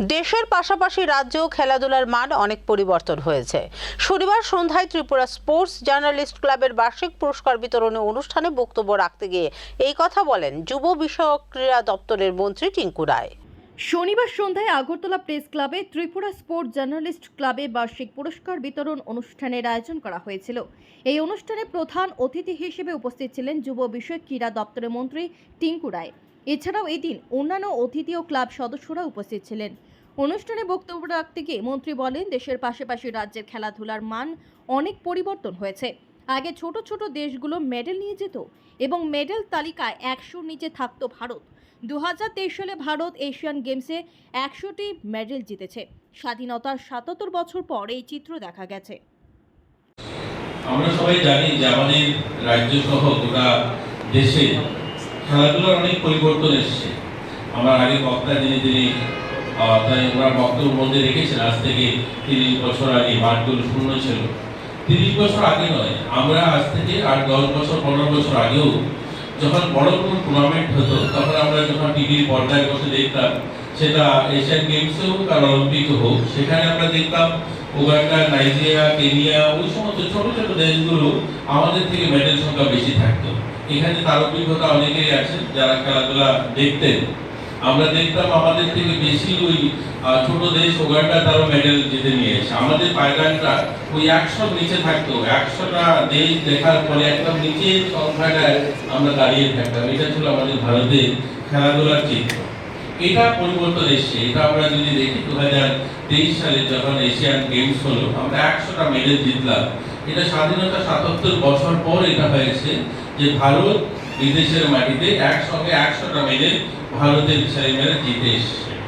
দেশের পাশাপাশি রাজ্যেও খেলাধুলার মান অনেক পরিবর্তন হয়েছে। শনিবার সন্ধ্যায় ত্রিপুরা স্পোর্টস জার্নালিস্ট ক্লাবের বার্ষিক পুরস্কার বিতরণী অনুষ্ঠানে বক্তব্য রাখতে গিয়ে এই কথা বলেন যুব বিষয়ক ক্রীড়া দপ্তরের মন্ত্রী টিঙ্কু রায়। শনিবার সন্ধ্যায় আগরতলা প্রেস ক্লাবে ত্রিপুরা স্পোর্ট জার্নালিস্ট ক্লাবে বার্ষিক পুরস্কার বিতরণ অনুষ্ঠানের আয়োজন করা হয়েছিল। এই অনুষ্ঠানে প্রধান অতিথি হিসেবে উপস্থিত ছিলেন যুব বিষয়ক ক্রীড়া দপ্তরের মন্ত্রী টিঙ্কু রায়। এছাড়াও এদিন অন্যান্য অতিথি ও ক্লাব সদস্যরা উপস্থিত ছিলেন। অনুষ্ঠানে বক্তব্য রাখতে গিয়ে মন্ত্রী বলেন, দেশের পাশাপাশি রাজ্যের খেলাধুলার মান অনেক পরিবর্তন হয়েছে। আগে ছোট ছোট দেশগুলো মেডেল নিয়ে যেত এবং মেডেল তালিকায় একশোর নিচে থাকত ভারত। দু হাজার তেইশ সালে ভারত এশিয়ান গেমসে একশোটি মেডেল জিতেছে। স্বাধীনতার সাতাত্তর বছর পর এই চিত্র দেখা গেছে। আমরা সবাই জানি যে আমাদের রাজ্য সহ গোটা দেশে খেলাধুলার অনেক পরিবর্তন এসেছে। আমার আগে বক্তা যিনি তিনি তাই ওনার বক্তব্য মধ্যে রেখেছেন, আজ থেকে তিরিশ বছর আগে মাঠগুলো শূন্য ছিল। তিরিশ বছর আগে নয়, আমরা আজ থেকে আট, দশ বছর, পনেরো বছর আগেও যখন বড় কোনো টুর্নামেন্ট হতো, তখন আমরা যখন টিভির পর্দায় বসে দেখতাম, সেটা এশিয়ান গেমসে হোক আর অলিম্পিক হোক, সেখানে আমরা দেখতাম উগান্ডা, নাইজেরিয়া, কেনিয়া, ওই সমস্ত ছোট ছোট দেশগুলো আমাদের থেকে মেডেল সংখ্যা বেশি থাকতো। এখানে তার অভিজ্ঞতা অনেকেই আছেন যারা খেলাধুলা দেখতেন আমরা দেখতাম আমাদের থেকে বেশি ওই ছোট দেশ উগান্ডা তারও মেডেল জিতে নিয়ে এসে। আমাদের পাইলটরা ওই একশোর নিচে থাকতো। একশোটা দেশ দেখার পরে একদম নিচে সংখ্যাটায় আমরা দাঁড়িয়ে থাকতাম। এটা ছিল আমাদের ভারতের খেলাধুলার চিত্র। এটা পরিবর্তন এসছে। এটা আমরা যদি দেখি দু হাজার তেইশ সালে যখন এশিয়ান গেমস হলো, আমরা একশোটা মেডেল জিতলাম। এটা স্বাধীনতা সাতাত্তর বছর পর এটা হয়েছে যে ভারত বিদেশের মাটিতে একসঙ্গে একশোটা মেয়েদের ভারতের ছেলেমেয়েরা জিতে এসছে।